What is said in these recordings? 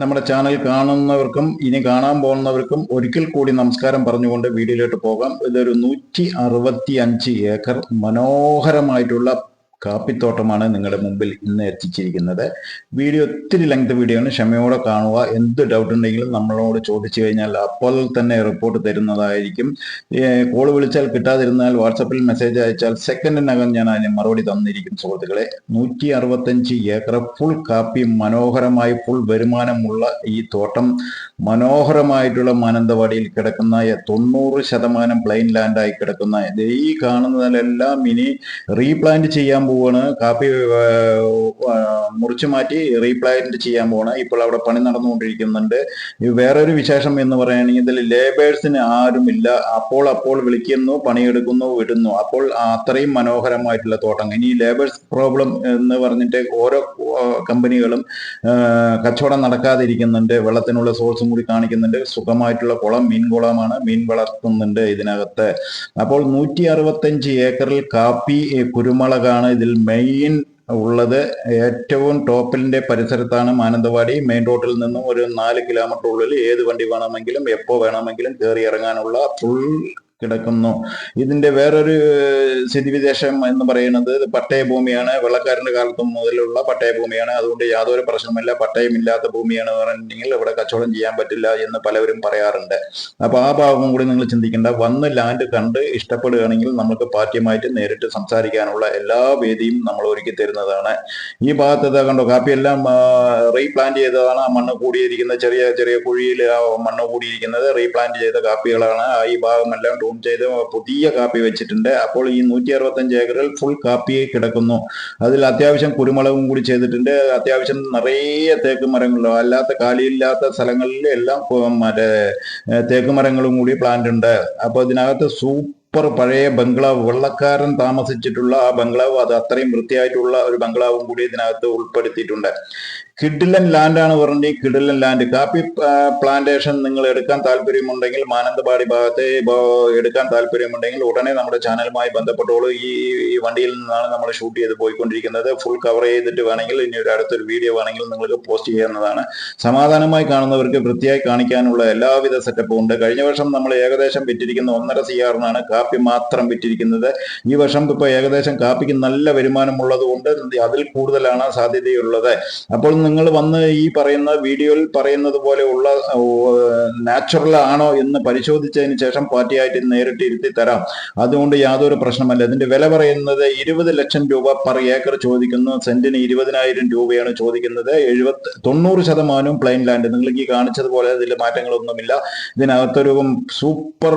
നമ്മുടെ ചാനൽ കാണുന്നവർക്കും ഇനി കാണാൻ പോകുന്നവർക്കും ഒരിക്കൽ കൂടി നമസ്കാരം പറഞ്ഞുകൊണ്ട് വീഡിയോയിലോട്ട് പോകാം. ഇതൊരു നൂറ്റി അറുപത്തി അഞ്ച് ഏക്കർ മനോഹരമായിട്ടുള്ള കാപ്പിത്തോട്ടമാണ് നിങ്ങളുടെ മുമ്പിൽ ഇന്ന് എത്തിച്ചിരിക്കുന്നത്. വീഡിയോ ഒത്തിരി ലെങ്ത് വീഡിയോ ആണ്. ക്ഷമയോടെ കാണുക. എന്ത് ഡൗട്ട് ഉണ്ടെങ്കിലും നമ്മളോട് ചോദിച്ചു കഴിഞ്ഞാൽ അപ്പോൾ തന്നെ റിപ്പോർട്ട് തരുന്നതായിരിക്കും. കോൾ വിളിച്ചാൽ കിട്ടാതിരുന്നാൽ വാട്സപ്പിൽ മെസ്സേജ് അയച്ചാൽ സെക്കൻഡിനകം ഞാൻ അതിന് മറുപടി തന്നിരിക്കും സുഹൃത്തുക്കളെ. നൂറ്റി അറുപത്തഞ്ച് ഏക്കർ ഫുൾ കാപ്പി മനോഹരമായി ഫുൾ വരുമാനമുള്ള ഈ തോട്ടം മനോഹരമായിട്ടുള്ള മാനന്തവാടിയിൽ കിടക്കുന്ന തൊണ്ണൂറ് ശതമാനം പ്ലെയിൻ ലാൻഡായി കിടക്കുന്ന ഈ കാണുന്നതിലെല്ലാം ഇനി റീപ്ലാന്റ് ചെയ്യാൻ പോവാണ്. കാപ്പി മുറിച്ചു മാറ്റി റീപ്ലാന്റ് ചെയ്യാൻ പോവാണ്. ഇപ്പോൾ അവിടെ പണി നടന്നുകൊണ്ടിരിക്കുന്നുണ്ട്. വേറൊരു വിശേഷം എന്ന് പറയുകയാണെങ്കിൽ ഇതിൽ ലേബേഴ്സിന് ആരുമില്ല. അപ്പോൾ അപ്പോൾ വിളിക്കുന്നു പണിയെടുക്കുന്നു വിടുന്നു. അപ്പോൾ അത്രയും മനോഹരമായിട്ടുള്ള തോട്ടം. ഇനി ലേബേഴ്സ് പ്രോബ്ലം എന്ന് പറഞ്ഞിട്ട് ഓരോ കമ്പനികളും കച്ചവടം നടക്കാതിരിക്കുന്നുണ്ട്. വെള്ളത്തിനുള്ള സോഴ്സും കൂടി കാണിക്കുന്നുണ്ട്. സുഖമായിട്ടുള്ള കുളം മീൻ കുളമാണ് മീൻ വളർത്തുന്നുണ്ട് ഇതിനകത്ത്. അപ്പോൾ നൂറ്റി അറുപത്തഞ്ച് ഏക്കറിൽ കാപ്പി കുരുമുളകാണ് ഇതിൽ മെയിൻ ഉള്ളത്. ഏറ്റവും ടോപ്പിലിന്റെ പരിസരത്താണ് മാനന്തവാടി. മെയിൻ റോഡിൽ നിന്നും ഒരു നാല് കിലോമീറ്റർ ഉള്ളിൽ ഏത് വണ്ടി വേണമെങ്കിലും എപ്പോ വേണമെങ്കിലും കയറി ഇറങ്ങാനുള്ള ഫുൾ കിടക്കുന്നു. ഇതിന്റെ വേറൊരു സ്ഥിതിവിശേഷം എന്ന് പറയുന്നത് പട്ടയ ഭൂമിയാണ് വെള്ളക്കാരന്റെ കാലത്ത് മുതലുള്ള പട്ടയ ഭൂമിയാണ് അതുകൊണ്ട് യാതൊരു പ്രശ്നമില്ല പട്ടയമില്ലാത്ത ഭൂമിയാണ് പറഞ്ഞിട്ടുണ്ടെങ്കിൽ ഇവിടെ കച്ചവടം ചെയ്യാൻ പറ്റില്ല എന്ന് പലവരും പറയാറുണ്ട്. അപ്പൊ ആ ഭാഗം കൂടി നിങ്ങൾ ചിന്തിക്കേണ്ട. വന്ന് ലാൻഡ് കണ്ട് ഇഷ്ടപ്പെടുകയാണെങ്കിൽ നമുക്ക് പാർട്ടിയുമായിട്ട് നേരിട്ട് സംസാരിക്കാനുള്ള എല്ലാ വേദിയും നമ്മൾ ഒരുക്കി തരുന്നതാണ്. ഈ ഭാഗത്ത് കണ്ടോ കാപ്പിയെല്ലാം റീപ്ലാന്റ് ചെയ്തതാണ്. ആ മണ്ണ് കൂടിയിരിക്കുന്ന ചെറിയ ചെറിയ കുഴിയിൽ ആ മണ്ണ് കൂടിയിരിക്കുന്നത് റീപ്ലാന്റ് ചെയ്ത കാപ്പികളാണ്. ഈ ഭാഗമെല്ലാം ടൂൺ ചെയ്ത് പുതിയ കാപ്പി വെച്ചിട്ടുണ്ട്. അപ്പോൾ ഈ നൂറ്റി അറുപത്തഞ്ച് ഏക്കറിൽ ഫുൾ കാപ്പി കിടക്കുന്നു. അതിൽ അത്യാവശ്യം കുരുമുളകും കൂടി ചെയ്തിട്ടുണ്ട്. അത്യാവശ്യം നിറയെ തേക്ക് മരങ്ങളും അല്ലാത്ത കാലിയില്ലാത്ത സ്ഥലങ്ങളിൽ എല്ലാം മറ്റേ തേക്ക് മരങ്ങളും കൂടി പ്ലാന്റ് ഉണ്ട്. അപ്പോൾ ഇതിനകത്ത് സൂപ്പർ പഴയ ബംഗ്ലാവ്. വെള്ളക്കാരൻ താമസിച്ചിട്ടുള്ള ആ ബംഗ്ലാവ് അത് അത്രയും വൃത്തിയായിട്ടുള്ള ഒരു ബംഗ്ലാവും കൂടി ഇതിനകത്ത് ഉൾപ്പെടുത്തിയിട്ടുണ്ട്. കിഡിലൻ ലാൻഡ് ആണ് പറഞ്ഞ് കിഡിലൻ ലാൻഡ്. കാപ്പി പ്ലാന്റേഷൻ നിങ്ങൾ എടുക്കാൻ താല്പര്യമുണ്ടെങ്കിൽ മാനന്തവാടി ഭാഗത്തെ എടുക്കാൻ താല്പര്യമുണ്ടെങ്കിൽ ഉടനെ നമ്മുടെ ചാനലുമായി ബന്ധപ്പെട്ടോളൂ. ഈ വണ്ടിയിൽ നിന്നാണ് നമ്മൾ ഷൂട്ട് ചെയ്ത് പോയിക്കൊണ്ടിരിക്കുന്നത്. ഫുൾ കവർ ചെയ്തിട്ട് വേണമെങ്കിൽ ഇനി ഒരു അടുത്തൊരു വീഡിയോ വേണമെങ്കിൽ നിങ്ങൾക്ക് പോസ്റ്റ് ചെയ്യുന്നതാണ് സമാധാനമായി കാണുന്നവർക്ക് വൃത്തിയായി കാണിക്കാനുള്ള എല്ലാവിധ സെറ്റപ്പും ഉണ്ട്. കഴിഞ്ഞ വർഷം നമ്മൾ ഏകദേശം വിറ്റിരിക്കുന്ന ഒന്നര സി ആറിനാണ് കാപ്പി മാത്രം വിറ്റിരിക്കുന്നത്. ഈ വർഷം ഇപ്പോൾ ഏകദേശം കാപ്പിക്ക് നല്ല വരുമാനമുള്ളത് കൊണ്ട് അതിൽ കൂടുതലാണ് സാധ്യതയുള്ളത്. അപ്പോൾ നിങ്ങൾ വന്ന് ഈ പറയുന്ന വീഡിയോയിൽ പറയുന്നത് പോലെയുള്ള നാച്ചുറൽ ആണോ എന്ന് പരിശോധിച്ചതിന് ശേഷം പാർട്ടിയായിട്ട് നേരിട്ട് ഇരുത്തി തരാം. അതുകൊണ്ട് യാതൊരു പ്രശ്നമല്ല. ഇതിന്റെ വില പറയുന്നത് ഇരുപത് ലക്ഷം രൂപ പെർ ഏക്കർ ചോദിക്കുന്നു. സെന്റിന് ഇരുപതിനായിരം രൂപയാണ് ചോദിക്കുന്നത്. എഴുപത്തി തൊണ്ണൂറ് ശതമാനവും പ്ലെയിൻ ലാൻഡ്. നിങ്ങൾക്ക് ഈ കാണിച്ചതുപോലെ ഇതിൽ മാറ്റങ്ങളൊന്നുമില്ല. ഇതിനകത്തൊരു സൂപ്പർ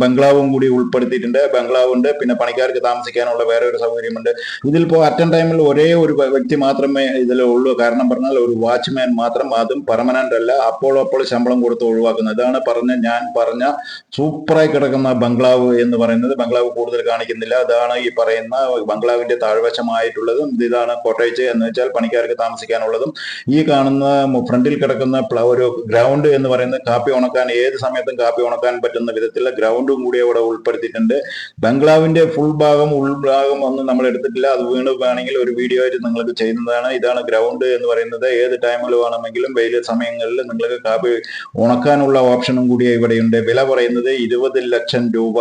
ബംഗ്ലാവും കൂടി ഉൾപ്പെടുത്തിയിട്ടുണ്ട്. ബംഗ്ലാവ് ഉണ്ട് പിന്നെ പണിക്കാർക്ക് താമസിക്കാനുള്ള വേറെ ഒരു സൗകര്യമുണ്ട് ഇതിലിപ്പോ അറ്റൻ ടൈമിൽ ഒരേ ഒരു വ്യക്തി മാത്രമേ കാരണം കാരണം പറഞ്ഞാൽ ഒരു വാച്ച്മാൻ മാത്രം അതും പെർമനന്റ് അല്ല. അപ്പോൾ അപ്പോൾ ശമ്പളം കൊടുത്ത് ഒഴിവാക്കുന്നത്. ഇതാണ് പറഞ്ഞ ഞാൻ പറഞ്ഞ സൂപ്പറായി കിടക്കുന്ന ബംഗ്ലാവ് എന്ന് പറയുന്നത്. ബംഗ്ലാവ് കൂടുതൽ കാണിക്കുന്നില്ല. അതാണ് ഈ പറയുന്ന ബംഗ്ലാവിന്റെ താഴ്വശമായിട്ടുള്ളതും ഇതാണ് കോട്ടേജ് എന്ന് വെച്ചാൽ പണിക്കാർക്ക് താമസിക്കാനുള്ളതും. ഈ കാണുന്ന ഫ്രണ്ടിൽ കിടക്കുന്ന ഒരു ഗ്രൗണ്ട് എന്ന് പറയുന്നത് കാപ്പി ഉണക്കാൻ ഏത് സമയത്തും കാപ്പി ഉണക്കാൻ പറ്റുന്ന വിധത്തിലുള്ള ഗ്രൗണ്ടും കൂടി അവിടെ ഉൾപ്പെടുത്തിയിട്ടുണ്ട്. ബംഗ്ലാവിന്റെ ഫുൾ ഭാഗം ഉൾഭാഗം ഒന്നും നമ്മൾ എടുത്തിട്ടില്ല. അത് വീണ് വേണമെങ്കിൽ ഒരു വീഡിയോ ആയിട്ട് നിങ്ങൾക്ക് ചെയ്യുന്നതാണ്. ഇതാണ് ഗ്രൗണ്ട് എന്ന് പറയുന്നത്. ഏത് ടൈമിൽ വേണമെങ്കിലും വെയിൽ സമയങ്ങളിൽ നിങ്ങൾക്ക് കാപ്പി ഉണക്കാനുള്ള ഓപ്ഷനും കൂടി ഇവിടെയുണ്ട്. വില പറയുന്നത് ഇരുപത് ലക്ഷം രൂപ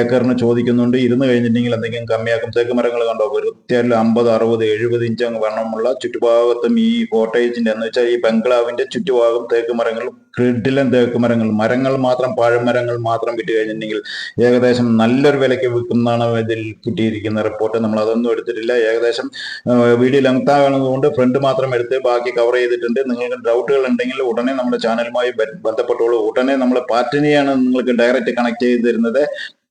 ഏക്കറിന് ചോദിക്കുന്നുണ്ട്. ഇരുന്ന് കഴിഞ്ഞിട്ടുണ്ടെങ്കിൽ എന്തെങ്കിലും കമ്മിയാക്കും. തേക്ക് മരങ്ങൾ കണ്ടോ? വൃത്തിയല്ല അമ്പത് അറുപത് എഴുപത് ഇഞ്ച് അങ്ങ് വണ്ണമുള്ള ചുറ്റുഭാഗത്തും ഈ കോട്ടേജിന്റെ എന്ന് വെച്ചാൽ ഈ ബംഗ്ലാവിന്റെ ചുറ്റുഭാഗം തേക്ക് മരങ്ങൾ ക്രിഡിലും തേക്ക് മരങ്ങൾ മരങ്ങൾ മാത്രം പഴമരങ്ങൾ മാത്രം വിറ്റ് കഴിഞ്ഞിട്ടുണ്ടെങ്കിൽ ഏകദേശം നല്ലൊരു വിലയ്ക്ക് വിൽക്കുന്നതാണ് ഇതിൽ കിട്ടിയിരിക്കുന്ന റിപ്പോർട്ട് നമ്മൾ അതൊന്നും എടുത്തിട്ടില്ല. ഏകദേശം വീഡിയോ ലെങ്ത് ആകുന്നതുകൊണ്ട് ഫ്രണ്ട് മാത്രം എടുത്ത് ബാക്കി കവർ ചെയ്തിട്ടുണ്ട്. നിങ്ങൾക്ക് ഡൗട്ടുകൾ ഉണ്ടെങ്കിൽ ഉടനെ നമ്മുടെ ചാനലുമായി ബന്ധപ്പെട്ടോളൂ. ഉടനെ നമ്മൾ പാറ്റിനെയാണ് നിങ്ങൾക്ക് ഡയറക്റ്റ് കണക്ട് ചെയ്ത് തരുന്നത്.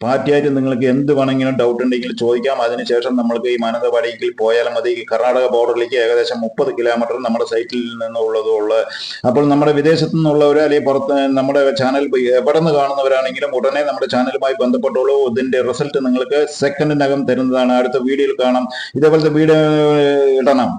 പാർട്ടിയായിട്ട് നിങ്ങൾക്ക് എന്ത് വേണമെങ്കിലും ഡൗട്ട് ഉണ്ടെങ്കിൽ ചോദിക്കാം. അതിനുശേഷം നമ്മൾക്ക് ഈ മാനന്തവാടിയിൽ പോയാലും മതി. കർണാടക ബോർഡറിലേക്ക് ഏകദേശം മുപ്പത് കിലോമീറ്റർ നമ്മുടെ സൈറ്റിൽ നിന്നുള്ളതും ഉള്ളത് അപ്പോൾ നമ്മുടെ വിദേശത്തു നിന്നുള്ളവർ അല്ലെങ്കിൽ പുറത്ത് നമ്മുടെ ചാനൽ എവിടെ നിന്ന് കാണുന്നവരാണെങ്കിലും ഉടനെ നമ്മുടെ ചാനലുമായി ബന്ധപ്പെട്ടോളൂ. ഇതിന്റെ റിസൾട്ട് നിങ്ങൾക്ക് സെക്കൻഡിനകം തരുന്നതാണ്. അടുത്ത വീഡിയോയിൽ കാണാം. ഇതേപോലത്തെ വീഡിയോ ഇടണം.